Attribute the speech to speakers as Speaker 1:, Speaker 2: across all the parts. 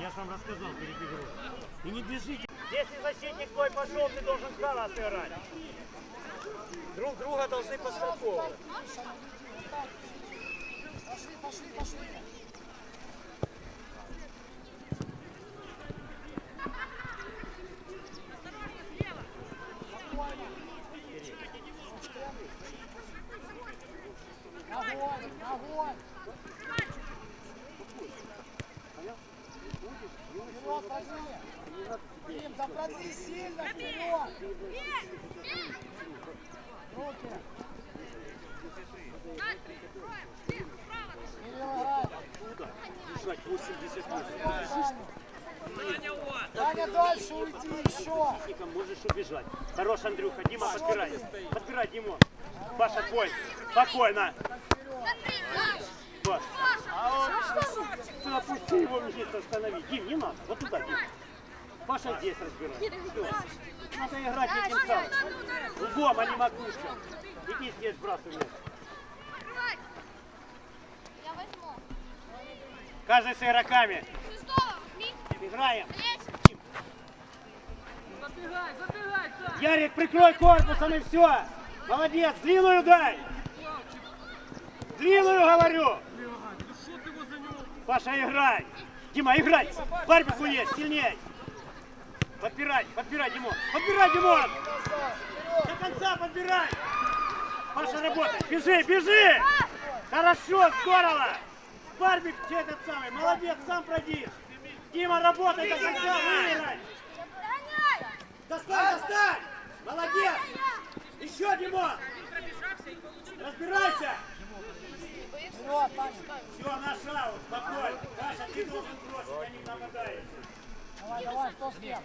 Speaker 1: Я же вам рассказал перед игрой. И не бежите. Если защитник твой пошел, ты должен справа сыграть. Друг друга должны подстраховывать.
Speaker 2: Пошли, пошли, пошли. Продли сильно, вперед. Руки.
Speaker 1: Бежать 88.
Speaker 2: Таня, дальше уйти еще.
Speaker 1: Ником можешь убежать. Хорош, Андрюха. Дима, подбирай. Подбирай, Димон. Паша, твой. Спокойно. Вот. Ты опусти его вниз, останови. Дим, не надо. Вот туда, Дим. Паша здесь разбирай. Всё. Надо играть этим самым. Лбом, а не макушкой. Иди здесь, сбрасывай.
Speaker 3: Я возьму.
Speaker 1: Каждый с игроками. Играем.
Speaker 4: Забегай, забегай, так!
Speaker 1: Ярик, прикрой корпусом и все. Молодец. Длинную дай. Длинную говорю. Паша, играй! Дима, играй! Барбику есть, сильней! Подбирай, подбирай, Димон! Подбирай, Димон! До конца подбирай! Паша, работай! Бежи, бежи! Хорошо, здорово! Барбик, ты этот самый, молодец, сам пройди! Дима, работай до конца, выиграй! Достань, достань! Молодец! Еще, Димон! Разбирайся! Все, наш аут, спокойно. Паша, ты должен бросить, а не нападаешь.
Speaker 2: Давай, давай, кто с кем?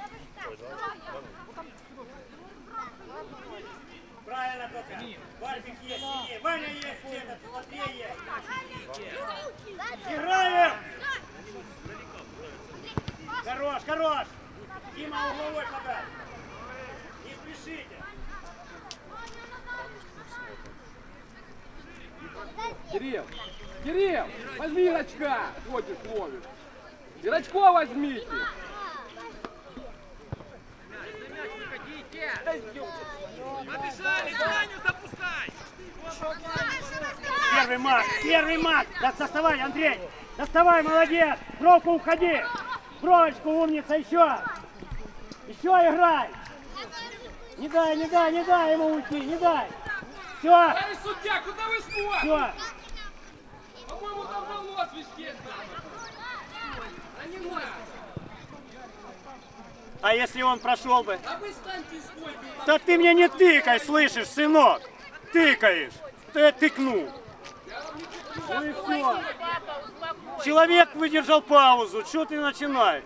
Speaker 1: Правильно только. Барбик есть, сильнее. Ваня есть, этот, Матвей есть. Играем! Хорош, хорош! Дима угловой подай. Не спешите.
Speaker 4: Кирилл! Кирилл! Возьми Ирочка! Ходишь, ловишь! Ирочко возьмите! Побежали, Таню запускай!
Speaker 1: Первый маг, первый маг. Да, доставай, Андрей. Доставай, молодец. Бровку уходи. Бровочку, умница, еще. Еще играй. Не дай, не дай, не дай ему уйти, не дай. Все,
Speaker 4: Эй, судья, куда вы смотрите?
Speaker 1: все.
Speaker 4: По-моему, там давно свистеть надо. А не надо.
Speaker 1: А если он прошел бы?
Speaker 4: А вы станьте и стойте.
Speaker 1: Да ты мне не тыкай, слышишь, сынок? Тыкаешь. Ты тыкнул. Ну и все. Человек выдержал паузу. Что ты начинаешь?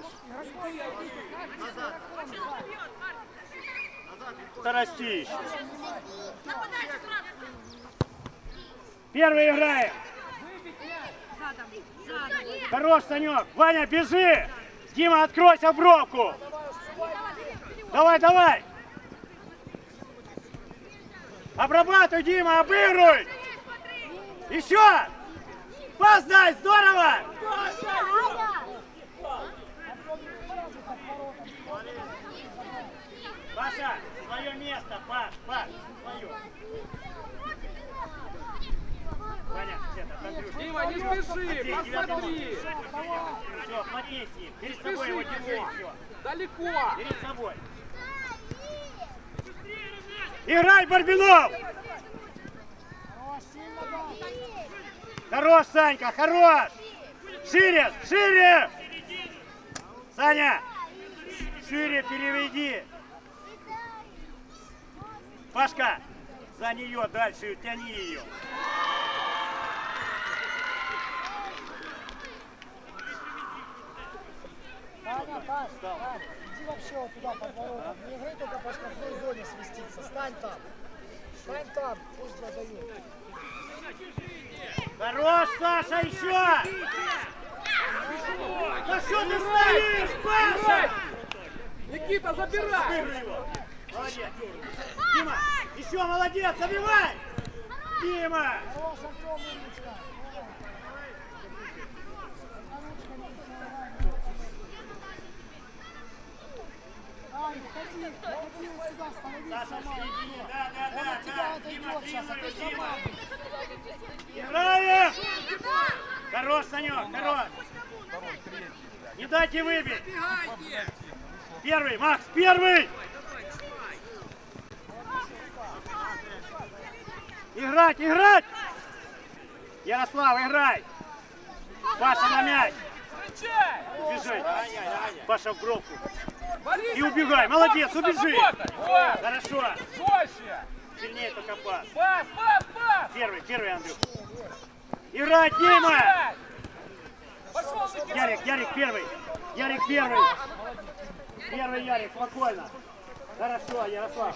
Speaker 1: Тарастищ. Первый играем. Хорош, Санек. Ваня, бежи. Дима, откройся в бровку. Давай, давай. Обрабатывай, Дима, обыгрывай. Еще. Познай, здорово. Паша, свое место, Паш, Паш, свое. Андрюша.
Speaker 4: Дима, не спеши, посмотри.
Speaker 1: Все, ним. Перед собой его все.
Speaker 4: Далеко.
Speaker 1: Перед собой. Играй, Барбинов!
Speaker 2: Хорош,
Speaker 1: Санька, хорош! Шире, шире! Саня, шире переведи. Пашка, за нее дальше тяни ее.
Speaker 2: Таня, Тань, Тань, иди вообще вот туда под воротом. Не играй только по штрафной зоне свиститься. Стань там. Стань там, пусть задают.
Speaker 1: Хорош, Саша, еще! Да что ты стоишь, Паша?
Speaker 4: Никита, забирай.
Speaker 1: Молодец. Дима, еще молодец, забивай! Дима!
Speaker 2: Хорош, Артем, умничка.
Speaker 1: Саша, середине. Да, да, да, да. Дима, Дима.
Speaker 2: сама.
Speaker 1: Играем! Хорош, Санек, хорош! Не дайте выбить! Первый, Макс, первый! Играть, играть! Ярослав, играй! Паша на мяч! Убежи! Паша в бровку! И убегай! Молодец, убежи! Хорошо! Сильнее только пас!
Speaker 4: Пас, пас, пас.
Speaker 1: Первый, первый, Андрюх! Играть, Дима! Ярик, Ярик первый. Ярик первый. Первый Ярик, спокойно. Хорошо, Ярослав.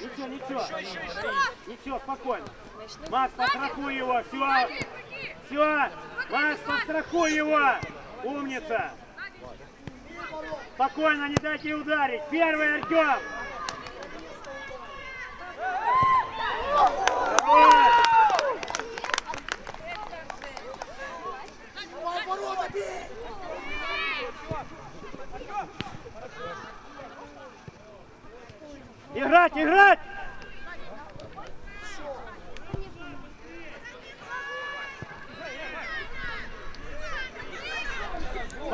Speaker 1: Ничего, ничего. Ничего, спокойно. Макс, пострахуй его. Все. Все. Макс, пострахуй его. Умница. Спокойно, не дайте ударить. Первый Артем. Играть, играть!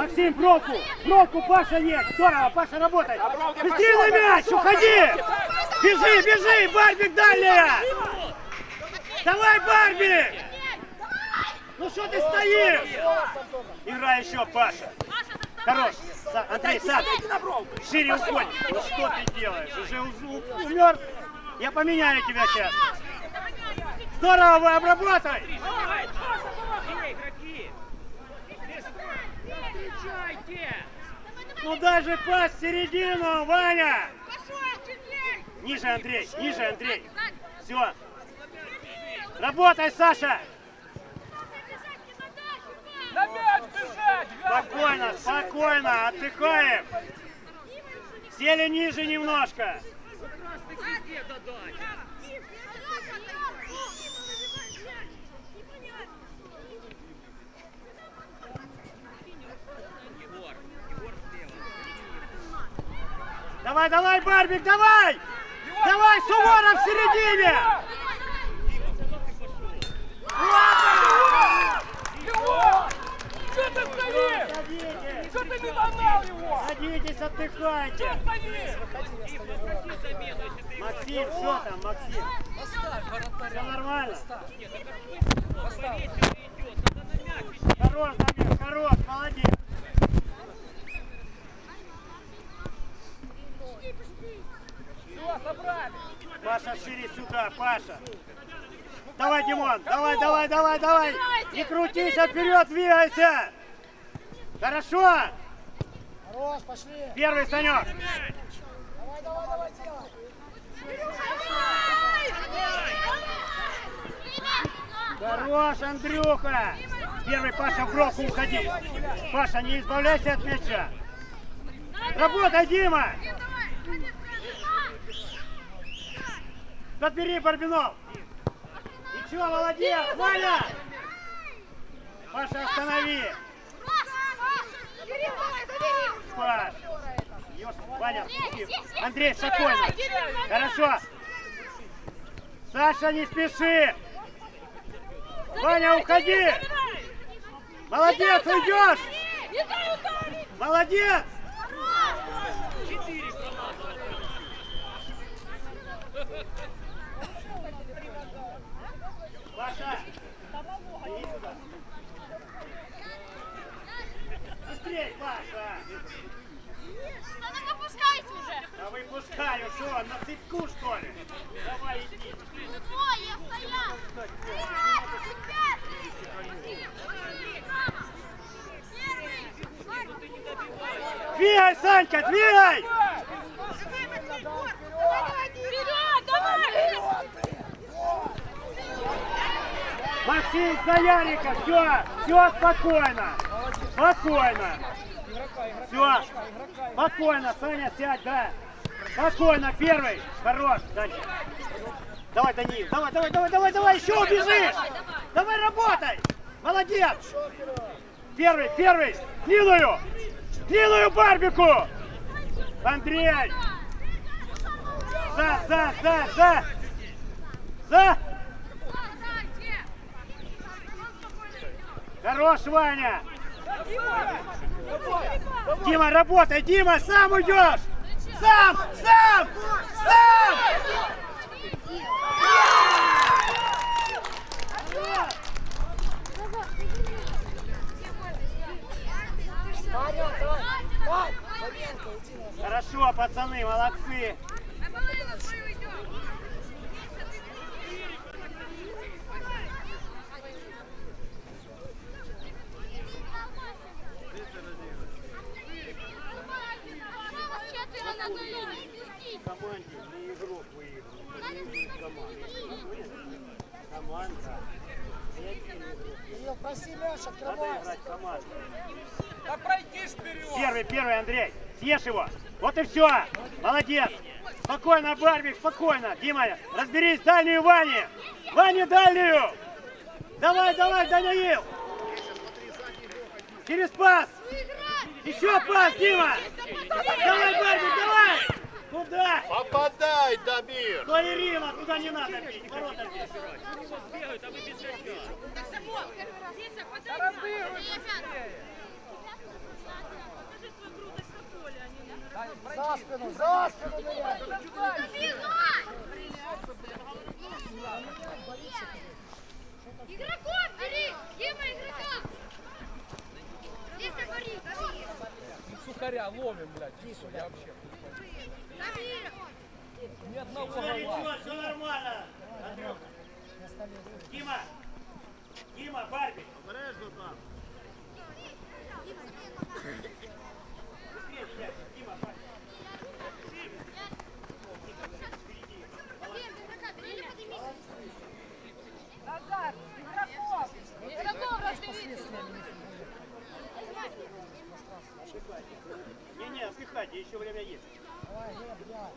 Speaker 1: Максим, пробку! Пробку, Паша есть! Здорово, Паша работает! Быстрее на мяч, уходи! Бежи, бежи, Барбик дальняя! Давай, Барбик! Ну что ты стоишь? Играй еще, Паша! Хорош! Са- Андрей, сад! Шире уходи! Ну что ты делаешь? Уже умер? Я поменяю тебя сейчас! Здорово, вы обработай! Ну даже пас в середину, Ваня! Ниже, Андрей, ниже, Андрей! Все! Работай, Саша! Спокойно, спокойно, отдыхаем! Сели ниже немножко! Давай, давай, Барбик, давай! Давай, Суворов в середине!
Speaker 4: Что ты стоишь? Что ты не догнал его?
Speaker 1: садитесь, отдыхайте!
Speaker 4: Стоишь.
Speaker 1: Максим, что там, Максим? Все нормально? Хорош, Дамир, хорош, молодец.
Speaker 4: Все, собрали.
Speaker 1: Паша, шире сюда, Паша. Давай, Димон, давай, давай, давай, давай. Не крутись, а вперед двигайся. Хорошо.
Speaker 2: Хорош, пошли!
Speaker 1: Первый, Санек.
Speaker 2: Давай, давай, давай, делай!
Speaker 1: Хорош, Андрюха. Первый, Паша, в бровку уходи. Паша, не избавляйся от мяча. Работай, Дима. Подбери, Барбинов. Ничего, молодец, Ваня. Паша, останови. Паш. Ваня. Андрей, спокойно. Хорошо. Саша, не спеши. Ваня, уходи. Молодец, уйдешь. Молодец. Паша, иди сюда. Быстрей, Паша.
Speaker 3: Надо выпускать уже.
Speaker 1: Да выпускаю, что, на цепку, что ли? Давай, иди.
Speaker 3: Двое стоят.
Speaker 1: Двигай, Санька, двигай! Максим, за Ярика, все, все спокойно, спокойно. Все, спокойно, Саня, сядь, да. Спокойно, первый, хорош, дальше. Давай, Даниил, давай, давай, давай, давай, давай, еще убежишь. Давай, работай. Молодец. Первый, первый, длинную, длинную барбику. Андрей, за, за, за, за! За! Хорош, Ваня! Дима, работай! Дима, сам уйдешь! Сам! Сам! Сам! Хорошо, пацаны, молодцы! команде не игрок выиграл, не команда. Команда. Не один игрок.
Speaker 2: Кирилл, проси мяч,
Speaker 1: Надо
Speaker 2: открывайся.
Speaker 1: играть команду.
Speaker 4: Да пройди вперед!
Speaker 1: Первый, первый, Андрей. Съешь его. Вот и все. Молодец. Спокойно, Барбик, спокойно. Дима, разберись, дальнюю Ване. Ване дальнюю. Давай, давай, Даниил. Через пас. Еще пас, Дима. Давай, Барбик, давай. Куда?
Speaker 5: Попадай, Дамир!
Speaker 1: Твои Рима, туда не надо. Ворота бить.
Speaker 2: За спину, за спину ныряй.
Speaker 3: Игроков бери! Дима, игрока! Лиза, бори, бори!
Speaker 4: Сухаря ловим, блядь. Я вообще.
Speaker 3: Дави!
Speaker 4: Ни одного гола.
Speaker 1: все нормально. Андрюха. Дима. Дима, Барби.
Speaker 5: Обережно там.
Speaker 1: Быстрее, блядь. Дима, Барби.
Speaker 3: Игроков раздавите!
Speaker 1: Не-не, отдыхайте, еще время есть.
Speaker 2: Давай, Глеб, я.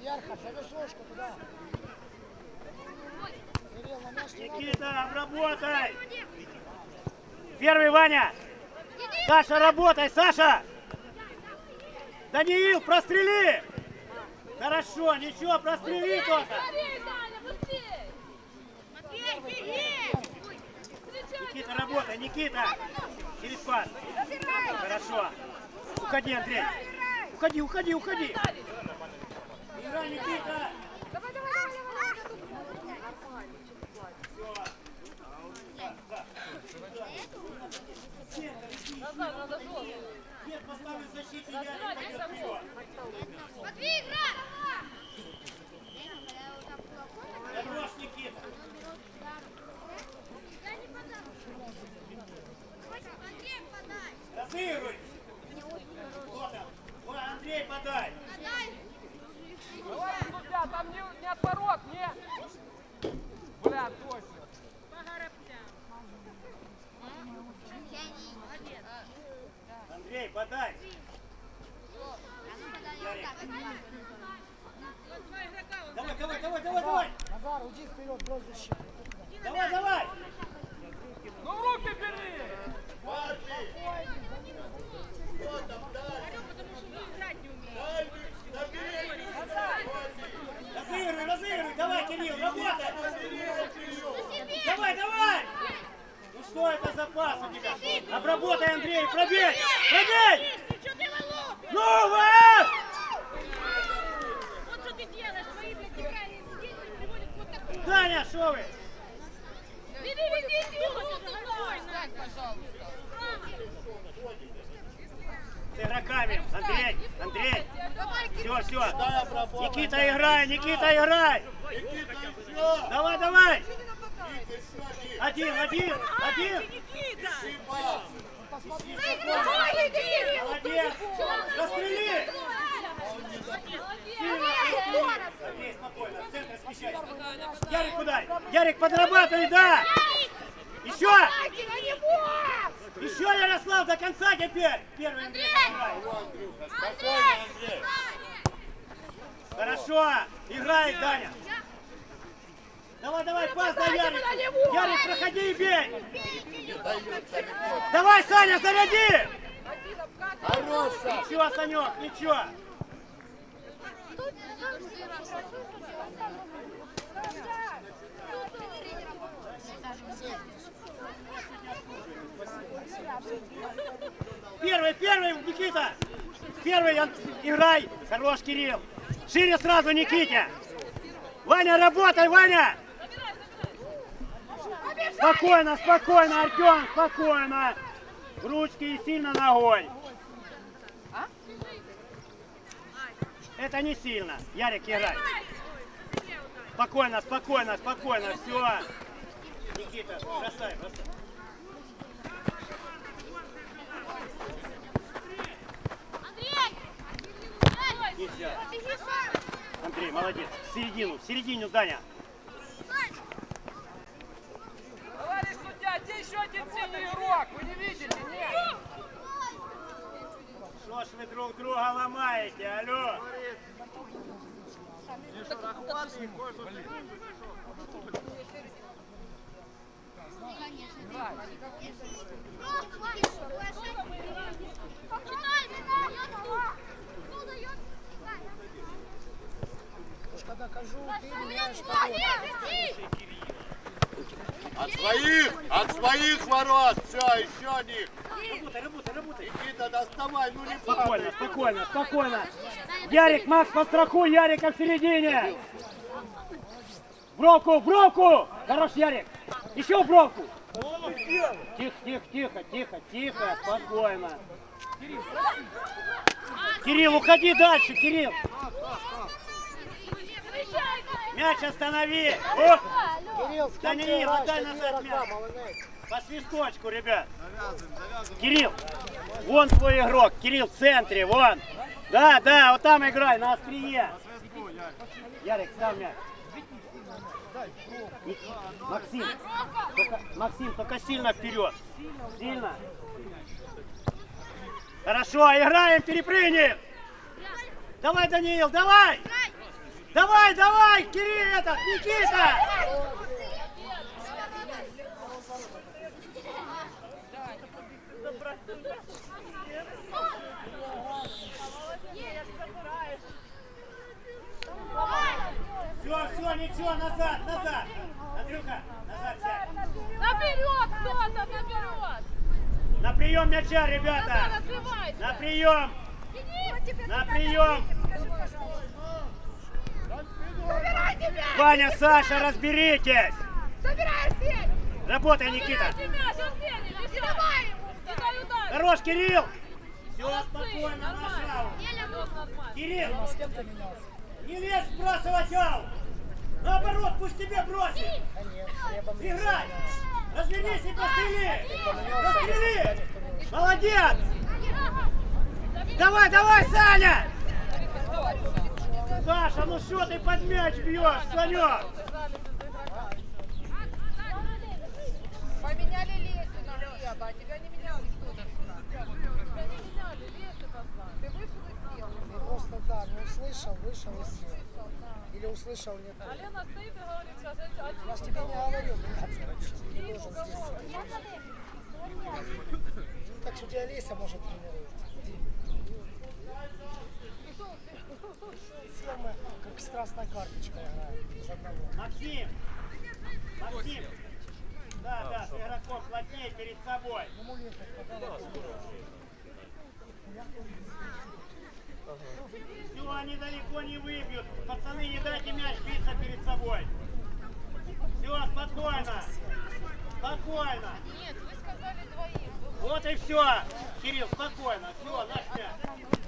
Speaker 2: Вверх, за височку туда. Кирилл, на мяч не надо.
Speaker 1: Никита, обработай! Ваня! Саша, работай, Саша! Даниил, прострели! Хорошо, ничего, прострели только! Никита, работай, Никита! Через пас! Хорошо! Уходи, Андрей! Уходи, уходи, уходи! Играй, Никита! Нет, поставлю в защите, я не вперед.
Speaker 3: Матвей, игра!
Speaker 1: Хорош, Никита!
Speaker 3: Андрей, подай!
Speaker 1: Разыгрывай! Кто там? Ой, Андрей, подай!
Speaker 3: Подай!
Speaker 4: Давай, судья, там не, не отворот, не. Бля, точно.
Speaker 1: Андрей, подай! Давай, давай, давай, давай, давай!
Speaker 2: Назар, уйди вперед, брось защиту.
Speaker 1: Давай, давай!
Speaker 4: Ну в руки бери!
Speaker 1: Разыгрывай, разыгрывай! Давай, Кирилл, работай! Давай, давай! Ну что это за пас у тебя? Обработай, Андрей, пробей! Пробей!
Speaker 3: Что ты лопаешь?
Speaker 1: Ну, Ва!
Speaker 3: Вот что ты делаешь, твои блядь, неправильные действия приводят к вот такому.
Speaker 1: Таня, что вы?
Speaker 3: Иди, иди, иди, стой, Стань, пожалуйста.
Speaker 1: С игроками. Андрей, Андрей.
Speaker 3: Давай,
Speaker 1: Все, все.
Speaker 5: Дай обработай.
Speaker 1: Никита, играй, Никита, играй.
Speaker 5: Никита, еще!
Speaker 1: Давай, давай.
Speaker 5: Никита, еще
Speaker 1: Один,
Speaker 5: один!
Speaker 1: один.
Speaker 5: Пас!
Speaker 1: Молодец. Застрели. Андрей, спокойно, в центр смещайся. Ярик, куда? Ярик, подрабатывай, да. Еще. Еще, Ярослав, до конца теперь. Первый Андрей,
Speaker 5: Андрей!
Speaker 1: Хорошо. Играй, Даня. Давай, давай, пас на Ярик. Ярик, проходи и бей. Давай, Саня, заряди.
Speaker 5: Хорош!
Speaker 1: Ничего, Санек, ничего. Первый, первый, Никита! Первый играй! Хорош, Кирилл! Шире сразу, Никите! Ваня, работай, Ваня! Спокойно, спокойно, Артем, спокойно! Ручки и сильно ногой! Это не сильно. Ярик, играй. Спокойно, спокойно, спокойно, все. Никита, бросай, бросай. Андрей, молодец. В середину, в середину, Даня.
Speaker 4: Товарищ судья, где еще один ценный игрок? Вы не видите? Нет.
Speaker 1: Что ж вы друг друга ломаете, алло?
Speaker 2: Когда кажу, ты меняешь.
Speaker 5: От своих, от своих ворот. Все, еще них.
Speaker 1: Работай, работай, работай.
Speaker 5: Никита, доставай, ну не
Speaker 1: Спокойно, спокойно, спокойно. Ярик, Макс, пострахуй Ярика в середине. В бровку, в бровку. Хорош, Ярик. Еще в бровку. Тихо, тихо, тихо, тихо, тихо, спокойно. Кирилл, уходи дальше, Кирилл. Мяч останови. О,
Speaker 2: Кирилл, с кем
Speaker 1: Да не,
Speaker 2: ты
Speaker 1: не,
Speaker 2: играешь?
Speaker 1: отдай назад мяч. по свисточку, ребят. Кирилл, вон твой игрок. Кирилл в центре, вон. Да, да, вот там играй, на острие. Ярик, ставь мяч. Максим, только, Максим, только сильно вперед. Сильно. Хорошо, играем, перепрыгнем. Давай, Даниил, давай. Давай, давай, Кирилл, этот, Никита. Все, все, ничего, назад, назад. Андрюха, назад сядь.
Speaker 3: Наперед кто-то, наперед!
Speaker 1: На прием мяча, ребята.
Speaker 3: Открывайте!
Speaker 1: На прием. На прием.
Speaker 3: Забирайте мяч!
Speaker 1: Ваня, Саша, разберитесь.
Speaker 3: Забирай, Арсений!
Speaker 1: Работай, Никита.
Speaker 3: Забирайте мяч, Арсений! Не давай ему! Кидай удар!
Speaker 1: Хорош, Кирилл. Все
Speaker 3: Молодцы,
Speaker 1: спокойно,
Speaker 3: нормально.
Speaker 1: нажал.
Speaker 3: Нормально.
Speaker 1: Кирилл,
Speaker 2: Дима, с кем ты менялся?
Speaker 1: не лезь сбрасывать аут. Наоборот, пусть тебе бросит.
Speaker 2: Не
Speaker 1: Играй. Развернись и пострели. Пострели.
Speaker 2: не.
Speaker 1: Молодец. Давай, давай, Саня. Саша, ну что ты под мяч бьешь, Санек?
Speaker 3: Поменяли Лесю на хлеба, а тебя не меняли кто-то. Тебя не меняли, Лесю послали. Ты вышел и съел.
Speaker 2: Ты просто, да, не услышал, вышел и съел. Или услышал, нет.
Speaker 3: А Лена стоит и говорит, сейчас а
Speaker 2: Я тебе не вообще. Ты не должен здесь сидеть. Так что у тебя Леся может тренировать. Играем. Без одного.
Speaker 1: Максим. Максим. Да, да, с игроком плотнее перед собой.
Speaker 2: Подавай.
Speaker 1: Все, они далеко не выбьют. Пацаны, не дайте мяч биться перед собой. Все, спокойно. Спокойно.
Speaker 3: Нет, вы сказали двоих.
Speaker 1: Вот и все. Кирилл, спокойно. Все, наш мяч.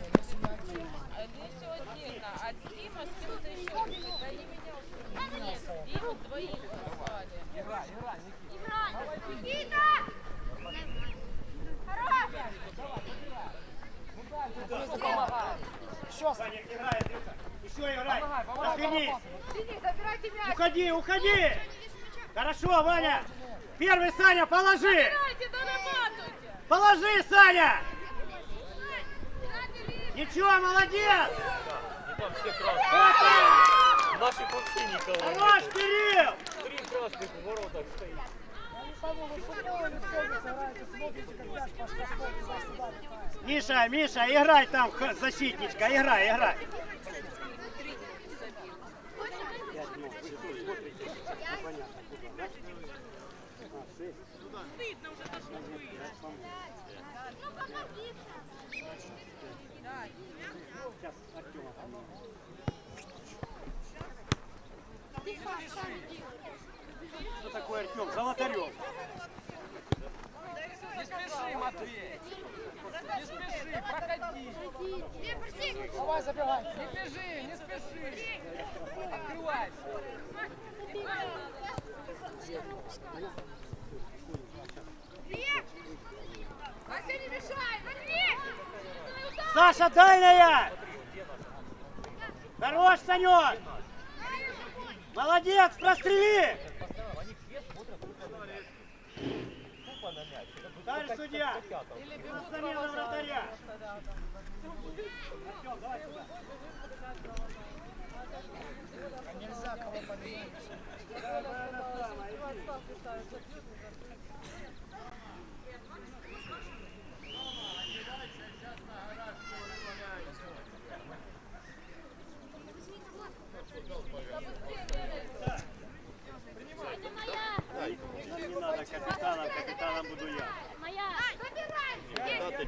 Speaker 1: Уходи, уходи. Хорошо, Ваня. Первый, Саня, положи. Положи, Саня. Ничего, молодец!
Speaker 6: И там все красные. Наших вообще никого нет.
Speaker 1: Хорош, Кирилл!
Speaker 6: Три красных в воротах стоит.
Speaker 1: Миша, Миша, играй там, защитничка, играй, играй.
Speaker 3: Стыдно уже что вы.
Speaker 1: Ну, помоги. Что такое Артем? Золотарев.
Speaker 4: Не спеши, Матвей. Не спеши, проходи.
Speaker 2: Давай, забегай.
Speaker 4: Не бежи, не спеши. Открывайся.
Speaker 3: Вася, не мешай! Матвей!
Speaker 1: Саша, дальняя! Хорош, Санек! Молодец, прострели! Дальше судья! Замена вратаря!
Speaker 2: Нельзя кого поменять.
Speaker 1: Не надо капитаном, капитаном буду я.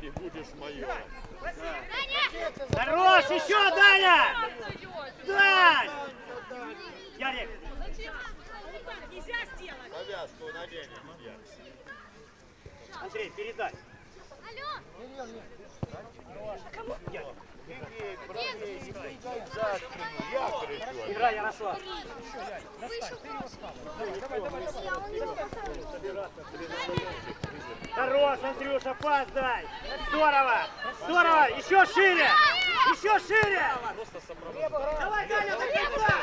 Speaker 5: Не будешь моё.
Speaker 1: Хорош, еще, Даня! Дань! Ярик,
Speaker 3: Нельзя сделать!
Speaker 5: Повязку наденем. я.
Speaker 1: Андрей, передай.
Speaker 5: За спину, я кричу.
Speaker 1: Играй, Ярослав. Хорош, Андрюша, пас дай. Здорово, здорово. Еще шире, еще шире. Давай, Даня, до конца.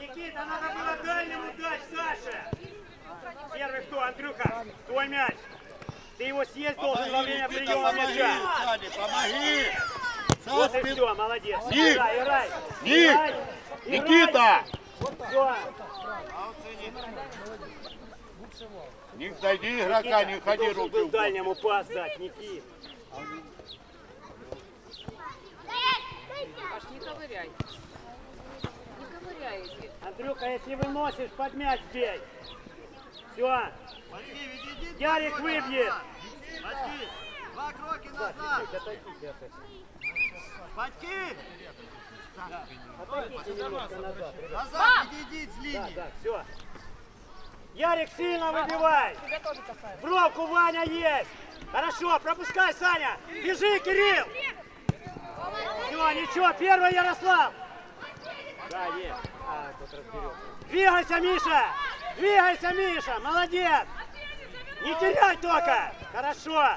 Speaker 1: Никита, надо было дальнему дать, Саше. Первый кто? Андрюха, твой мяч. Ты его съесть должен во время приема
Speaker 5: помоги,
Speaker 1: мяча.
Speaker 5: Помоги. За
Speaker 1: Вот и все, молодец.
Speaker 5: Ник! Ник! Никита! Не дойди игрока, не ходи руки
Speaker 1: был
Speaker 5: в бок.
Speaker 1: дальнему пас дать, Никит.
Speaker 3: Аж не ковыряй. Не ковыряй.
Speaker 1: Андрюха, если выносишь, под мяч бей. Все. Ярик выбьет.
Speaker 7: Два кроки назад! Батьки!
Speaker 1: Назад. ребят.
Speaker 7: Назад, иди, с
Speaker 1: Да,
Speaker 7: линии!
Speaker 1: да, все. Ярик, сильно выбивай. Бровку Ваня есть. Хорошо, пропускай, Саня. Бежи, Кирилл. Все, ничего, первый Ярослав. Да, есть. А, тут разберется. Двигайся, Миша. Двигайся, Миша. Молодец. Не теряй только. Хорошо.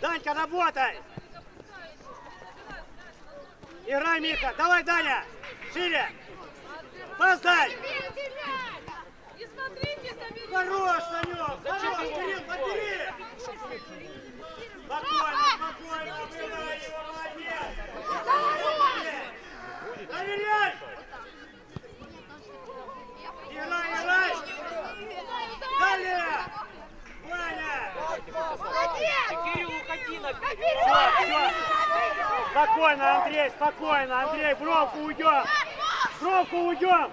Speaker 1: Данька, работай. Играй, Миха. Давай, Даня. Шире. Пас дай.
Speaker 3: Не смотрите на меня!
Speaker 1: Хорош, Санек! Хорош, Кирилл, подбери! Спокойно, спокойно, убирай его, молодец! Доверяй! Играй, играй! Далее!
Speaker 6: Кирилл, уходи на!
Speaker 1: Спокойно, Андрей, спокойно! Андрей, в бровку уйдем! Бровку уйдем!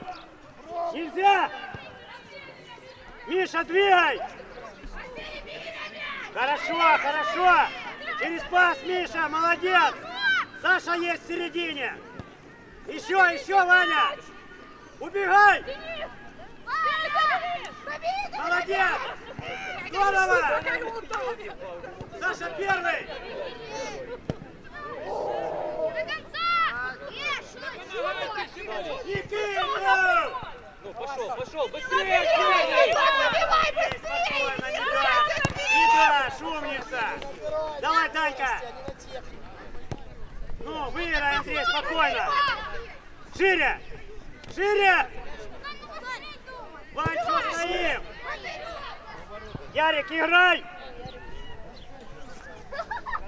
Speaker 1: Нельзя! Миша, двигай! Хорошо, хорошо! Через пас, Миша, молодец! Саша есть в середине! Еще, еще, Ваня! Убегай! Молодец! Здорово! Саша первый! Никита!
Speaker 6: Ну, пошел, пошел, быстрее!
Speaker 1: Спокойно, не дашь! Не дашь, умница! Давай, Данька! Ну, выиграй, Андрей, спокойно! Шире! Шире! Вань, что стоим? Ярик, играй!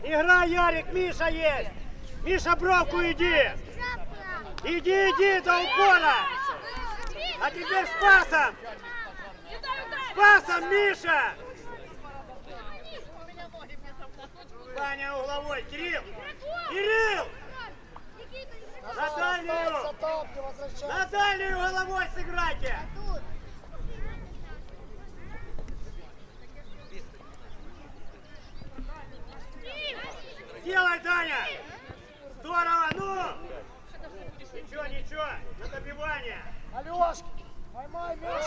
Speaker 1: Играй, Ярик, Миша есть! Миша, бровку иди! Иди, иди до упора! А теперь с пасом! С пасом, Миша! Ваня угловой, Кирилл! Кирилл! На дальнюю! На дальнюю головой сыграйте! делай, Даня! Здорово, ну! Ничего, ничего, на добивание!
Speaker 2: Алешка, поймай мяч,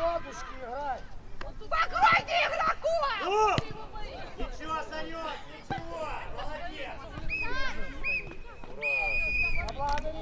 Speaker 2: ладушки играй! Погоди игроку! Ну! Ничего, Санек, ничего! Молодец! Ура!